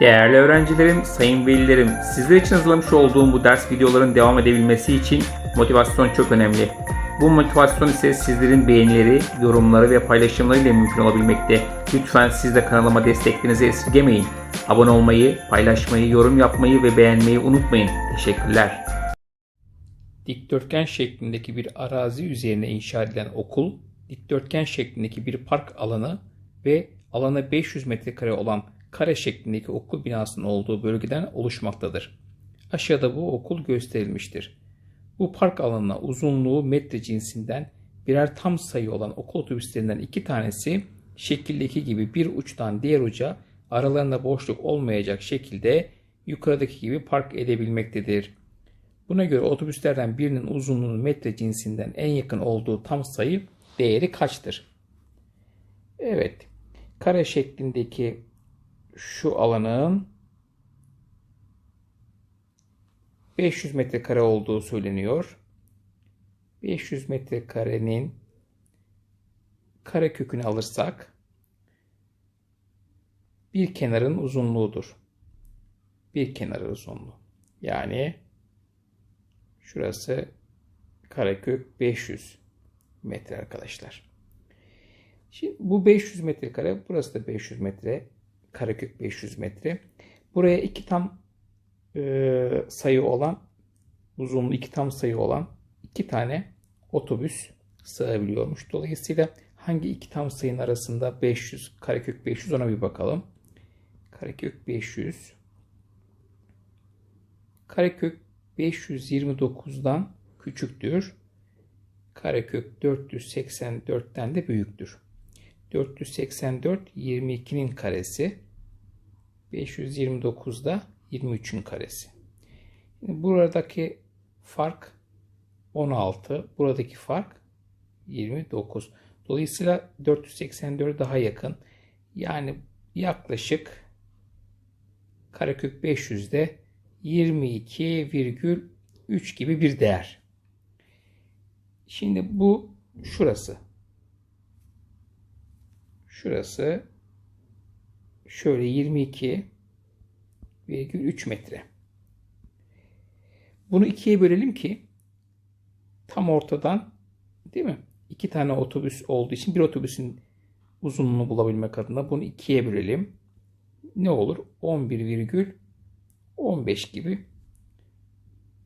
Değerli öğrencilerim, sayın velilerim, sizler için hazırlamış olduğum bu ders videoların devam edebilmesi için motivasyon çok önemli. Bu motivasyon ise sizlerin beğenileri, yorumları ve paylaşımlarıyla mümkün olabilmekte. Lütfen siz de kanalıma desteklerinizi esirgemeyin. Abone olmayı, paylaşmayı, yorum yapmayı ve beğenmeyi unutmayın. Teşekkürler. Dikdörtgen şeklindeki bir arazi üzerine inşa edilen okul, dikdörtgen şeklindeki bir park alanı ve alanı 500 metrekare olan kare şeklindeki okul binasının olduğu bölgeden oluşmaktadır. Aşağıda bu okul gösterilmiştir. Bu park alanına uzunluğu metre cinsinden birer tam sayı olan okul otobüslerinden iki tanesi şekildeki gibi bir uçtan diğer uca aralarında boşluk olmayacak şekilde yukarıdaki gibi park edebilmektedir. Buna göre otobüslerden birinin uzunluğunun metre cinsinden en yakın olduğu tam sayı değeri kaçtır? Evet, kare şeklindeki şu alanın 500 metrekare olduğu söyleniyor. 500 metrekarenin kare kökünü alırsak bir kenarın uzunluğudur. Bir kenarı uzunluğu. Yani şurası karekök 500 metre arkadaşlar. Şimdi bu 500 metrekare, burası da 500 metre. Karekök 500 metre. Buraya iki tam e, sayı olan, uzunluğu iki tam sayı olan iki tane otobüs sığabiliyormuş. Dolayısıyla hangi iki tam sayının arasında 500, karekök 500 ona bir bakalım. Karekök 500. Karekök 529'dan küçüktür. Karekök 484'ten de büyüktür. 484 22'nin karesi. 529 da 23'ün karesi. Şimdi buradaki fark 16. Buradaki fark 29. Dolayısıyla 484 daha yakın. Yani yaklaşık karekök 500'de 22,3 gibi bir değer. Şimdi bu şurası. Şurası şöyle 22,3 metre. Bunu ikiye bölelim ki tam ortadan değil mi? İki tane otobüs olduğu için bir otobüsün uzunluğunu bulabilmek adına bunu ikiye bölelim. Ne olur? 11,15 gibi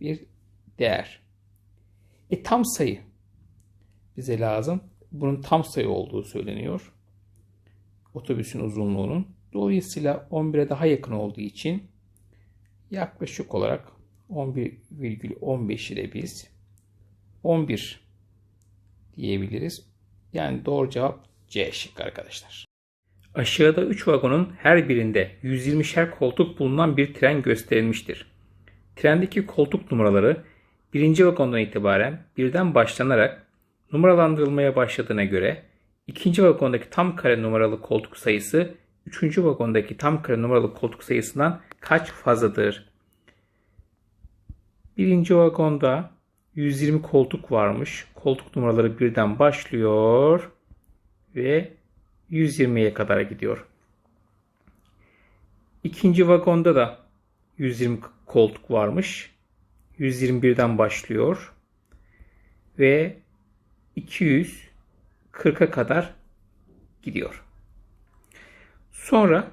bir değer. E tam sayı bize lazım. Bunun tam sayı olduğu söyleniyor otobüsün uzunluğunun. Dolayısıyla 11'e daha yakın olduğu için yaklaşık olarak 11,15 ile biz 11 diyebiliriz. Yani doğru cevap C şık arkadaşlar. Aşağıda 3 vagonun her birinde 120'şer koltuk bulunan bir tren gösterilmiştir. Trendeki koltuk numaraları birinci vagondan itibaren birden başlanarak numaralandırılmaya başladığına göre İkinci vagondaki tam kare numaralı koltuk sayısı üçüncü vagondaki tam kare numaralı koltuk sayısından kaç fazladır? Birinci vagonda 120 koltuk varmış. Koltuk numaraları birden başlıyor ve 120'ye kadar gidiyor. İkinci vagonda da 120 koltuk varmış. 121'den başlıyor ve 200 40'a kadar gidiyor. Sonra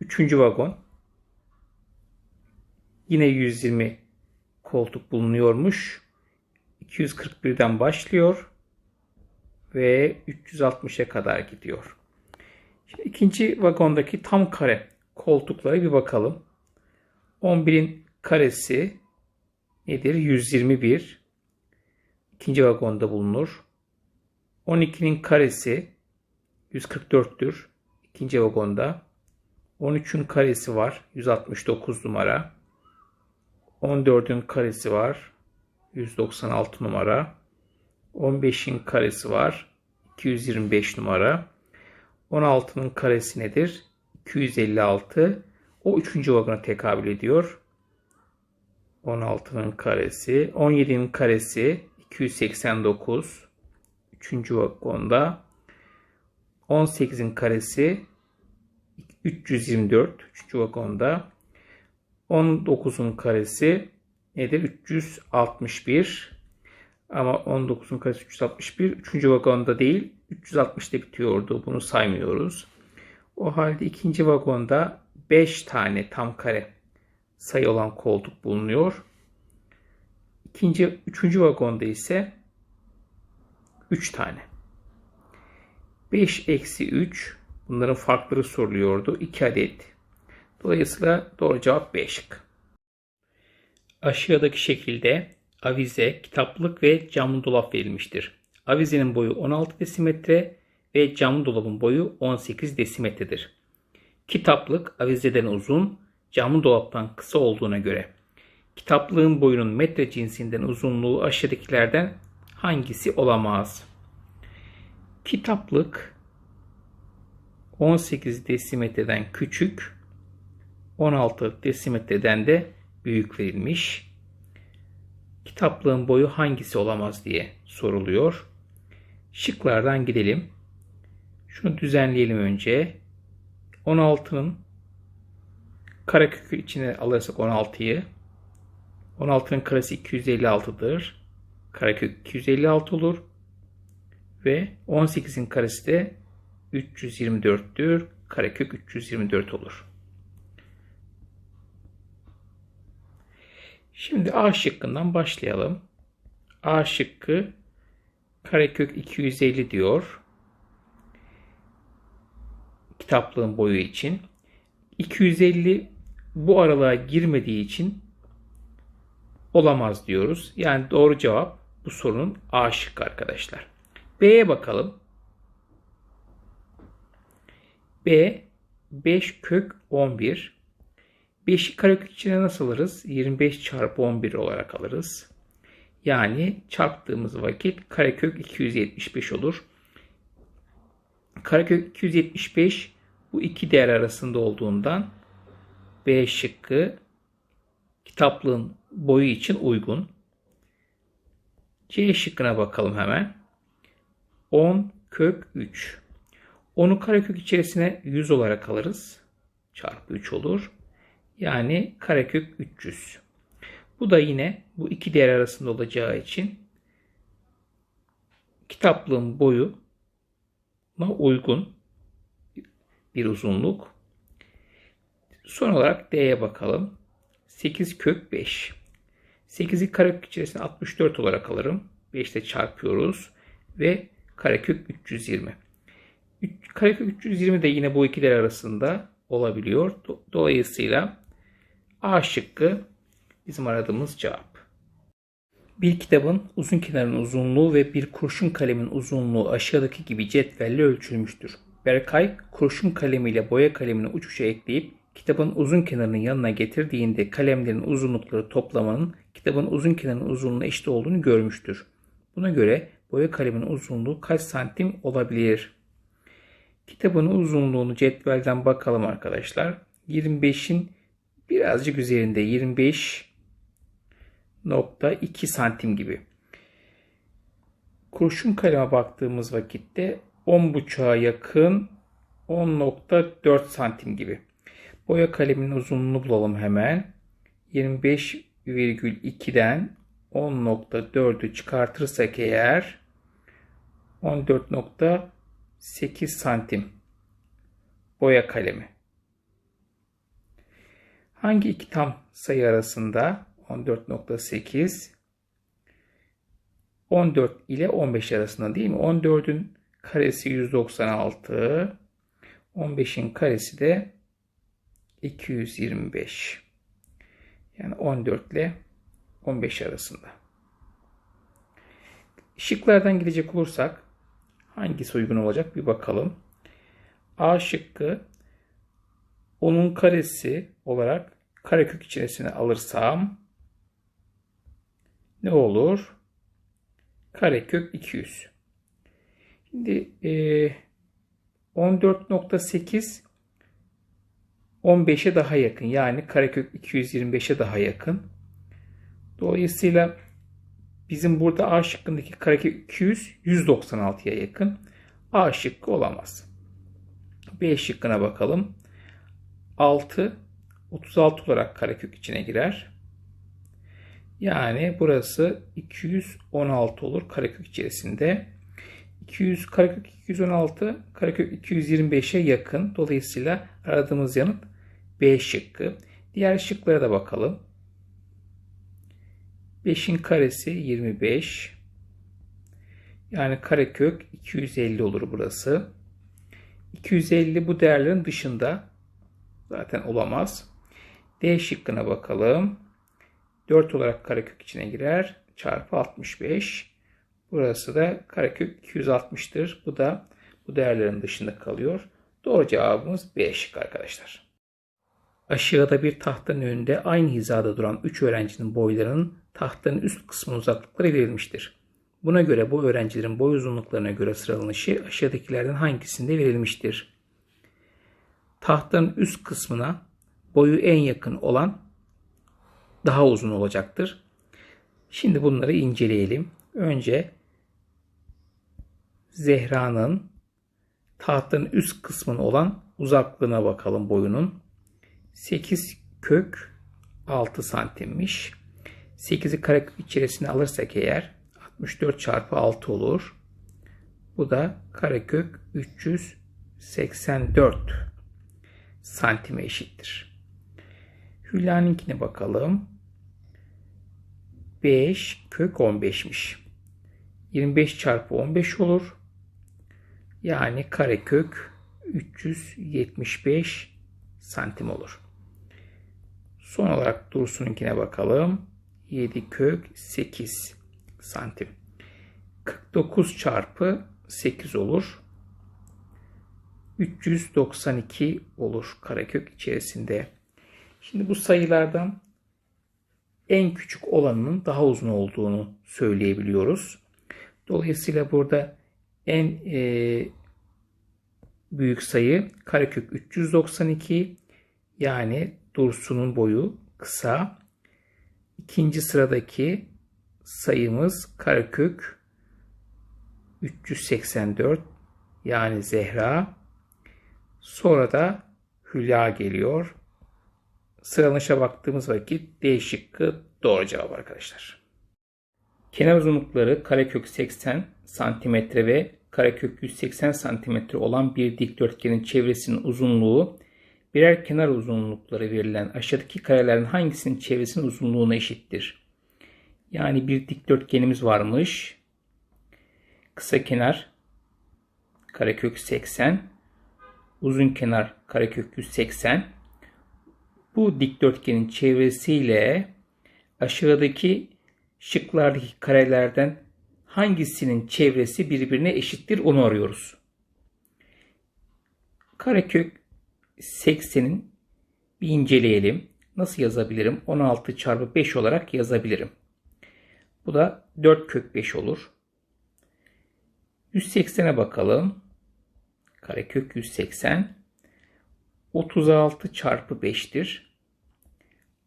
3. vagon yine 120 koltuk bulunuyormuş. 241'den başlıyor ve 360'a kadar gidiyor. Şimdi ikinci vagondaki tam kare koltuklara bir bakalım. 11'in karesi nedir? 121. İkinci vagonda bulunur. 12'nin karesi 144'tür. İkinci vagonda. 13'ün karesi var. 169 numara. 14'ün karesi var. 196 numara. 15'in karesi var. 225 numara. 16'nın karesi nedir? 256. O 3. vagona tekabül ediyor. 16'nın karesi. 17'nin karesi 289. 3. vagonda 18'in karesi 324 3. vagonda. 19'un karesi nedir? 361. Ama 19'un karesi 361. 3. vagonda değil 360'da bitiyordu. Bunu saymıyoruz. O halde ikinci vagonda 5 tane tam kare sayı olan koltuk bulunuyor. İkinci, üçüncü vagonda ise 3 tane. 5 eksi 3 bunların farkları soruluyordu. 2 adet. Dolayısıyla doğru cevap B şık. Aşağıdaki şekilde avize, kitaplık ve camlı dolap verilmiştir. Avizenin boyu 16 desimetre ve camlı dolabın boyu 18 desimetredir. Kitaplık avizeden uzun, camlı dolaptan kısa olduğuna göre kitaplığın boyunun metre cinsinden uzunluğu aşağıdakilerden hangisi olamaz? Kitaplık 18 desimetreden küçük, 16 desimetreden de büyük verilmiş. Kitaplığın boyu hangisi olamaz diye soruluyor. Şıklardan gidelim. Şunu düzenleyelim önce. 16'nın karekökü içine alırsak 16'yı 16'nın karesi 256'dır. Karekök 256 olur. Ve 18'in karesi de 324'tür. Karekök 324 olur. Şimdi A şıkkından başlayalım. A şıkkı karekök 250 diyor. Kitaplığın boyu için. 250 bu aralığa girmediği için olamaz diyoruz. Yani doğru cevap bu sorunun A şıkkı arkadaşlar. B'ye bakalım. B 5 kök 11. 5'i karekök içine nasıl alırız? 25 çarpı 11 olarak alırız. Yani çarptığımız vakit karekök 275 olur. Karekök 275 bu iki değer arasında olduğundan B şıkkı kitaplığın boyu için uygun. C şıkkına bakalım hemen. 10 kök 3. 10'u karekök içerisine 100 olarak alırız. Çarpı 3 olur. Yani karekök 300. Bu da yine bu iki değer arasında olacağı için kitaplığın boyu uygun bir uzunluk. Son olarak D'ye bakalım. 8 kök 5. 8'i karekök içerisine 64 olarak alırım. 5 ile çarpıyoruz. Ve karekök 320. Karekök 320 de yine bu iki değer arasında olabiliyor. Dolayısıyla A şıkkı bizim aradığımız cevap. Bir kitabın uzun kenarın uzunluğu ve bir kurşun kalemin uzunluğu aşağıdaki gibi cetvelle ölçülmüştür. Berkay kurşun kalemiyle boya kalemini uç uça ekleyip kitabın uzun kenarının yanına getirdiğinde kalemlerin uzunlukları toplamanın kitabın uzun kenarının uzunluğuna eşit olduğunu görmüştür. Buna göre boya kaleminin uzunluğu kaç santim olabilir? Kitabın uzunluğunu cetvelden bakalım arkadaşlar. 25'in birazcık üzerinde 25.2 santim gibi. Kurşun kaleme baktığımız vakitte 10.5'a yakın 10.4 santim gibi. Boya kaleminin uzunluğunu bulalım hemen. 25,2'den 10.4'ü çıkartırsak eğer 14.8 santim boya kalemi. Hangi iki tam sayı arasında 14.8 14 ile 15 arasında değil mi? 14'ün karesi 196 15'in karesi de 225. Yani 14 ile 15 arasında. Şıklardan gidecek olursak hangisi uygun olacak bir bakalım. A şıkkı onun karesi olarak karekök içerisine alırsam ne olur? Karekök 200. Şimdi e, 14.8 15'e daha yakın. Yani karekök 225'e daha yakın. Dolayısıyla bizim burada A şıkkındaki karekök 200 196'ya yakın. A şıkkı olamaz. B şıkkına bakalım. 6 36 olarak karekök içine girer. Yani burası 216 olur karekök içerisinde. 200 karekök 216 karekök 225'e yakın. Dolayısıyla aradığımız yanıt B şıkkı. Diğer şıklara da bakalım. 5'in karesi 25. Yani karekök 250 olur burası. 250 bu değerlerin dışında zaten olamaz. D şıkkına bakalım. 4 olarak karekök içine girer. Çarpı 65. Burası da karekök 260'tır. Bu da bu değerlerin dışında kalıyor. Doğru cevabımız B şık arkadaşlar. Aşağıda bir tahtanın önünde aynı hizada duran 3 öğrencinin boylarının tahtanın üst kısmı uzaklıkları verilmiştir. Buna göre bu öğrencilerin boy uzunluklarına göre sıralanışı aşağıdakilerden hangisinde verilmiştir? Tahtanın üst kısmına boyu en yakın olan daha uzun olacaktır. Şimdi bunları inceleyelim. Önce Zehra'nın tahtanın üst kısmına olan uzaklığına bakalım boyunun. 8 kök 6 santimmiş. 8'i karekök içerisine alırsak eğer 64 çarpı 6 olur. Bu da karekök 384 santime eşittir. Hülya'nınkine bakalım. 5 kök 15'miş. 25 çarpı 15 olur. Yani karekök 375 santim olur. Son olarak Dursun'unkine bakalım. 7 kök 8 santim. 49 çarpı 8 olur. 392 olur karekök içerisinde. Şimdi bu sayılardan en küçük olanının daha uzun olduğunu söyleyebiliyoruz. Dolayısıyla burada en e, büyük sayı karekök 392 yani Dursun'un boyu kısa. İkinci sıradaki sayımız karekök 384 yani Zehra. Sonra da Hülya geliyor. Sıralanışa baktığımız vakit D şıkkı doğru cevap arkadaşlar. Kenar uzunlukları karekök 80 cm ve karekök 180 cm olan bir dikdörtgenin çevresinin uzunluğu birer kenar uzunlukları verilen aşağıdaki karelerin hangisinin çevresinin uzunluğuna eşittir? Yani bir dikdörtgenimiz varmış. Kısa kenar karekök 80, uzun kenar karekök 180. Bu dikdörtgenin çevresiyle aşağıdaki şıklardaki karelerden hangisinin çevresi birbirine eşittir onu arıyoruz. Karekök 80'in bir inceleyelim. Nasıl yazabilirim? 16 çarpı 5 olarak yazabilirim. Bu da 4 kök 5 olur. 180'e bakalım. Karekök 180. 36 çarpı 5'tir.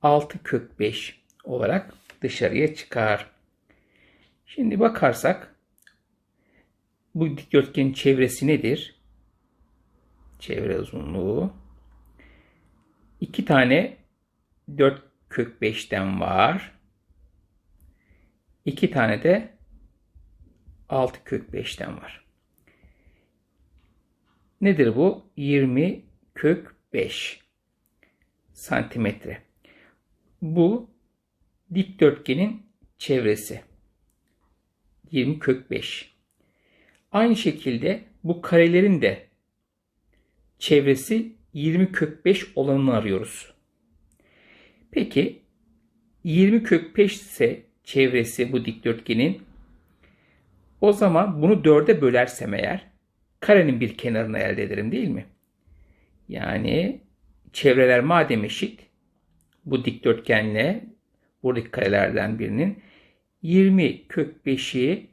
6 kök 5 olarak dışarıya çıkar. Şimdi bakarsak bu dikdörtgenin çevresi nedir? Çevre uzunluğu. 2 tane 4 kök 5'ten var. 2 tane de 6 kök 5'ten var. Nedir bu? 20 kök 5 santimetre. Bu dikdörtgenin çevresi. 20 kök 5. Aynı şekilde bu karelerin de çevresi 20 kök 5 olanını arıyoruz. Peki 20 kök 5 ise çevresi bu dikdörtgenin o zaman bunu 4'e bölersem eğer karenin bir kenarını elde ederim değil mi? Yani çevreler madem eşit bu dikdörtgenle buradaki karelerden birinin 20 kök 5'i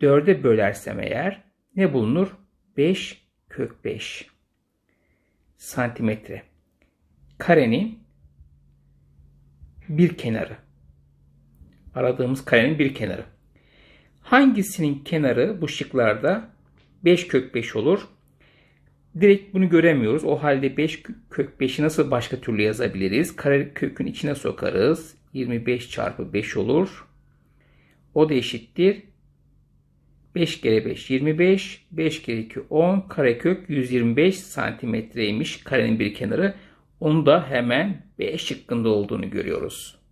4'e bölersem eğer ne bulunur? 5 kök 5 santimetre. Karenin bir kenarı. Aradığımız karenin bir kenarı. Hangisinin kenarı bu şıklarda 5 kök 5 olur? direkt bunu göremiyoruz. O halde 5 kök 5'i nasıl başka türlü yazabiliriz? Kare kökün içine sokarız. 25 çarpı 5 olur. O da eşittir. 5 kere 5 25. 5 kere 2 10. Karekök 125 santimetreymiş karenin bir kenarı. Onu da hemen B şıkkında olduğunu görüyoruz.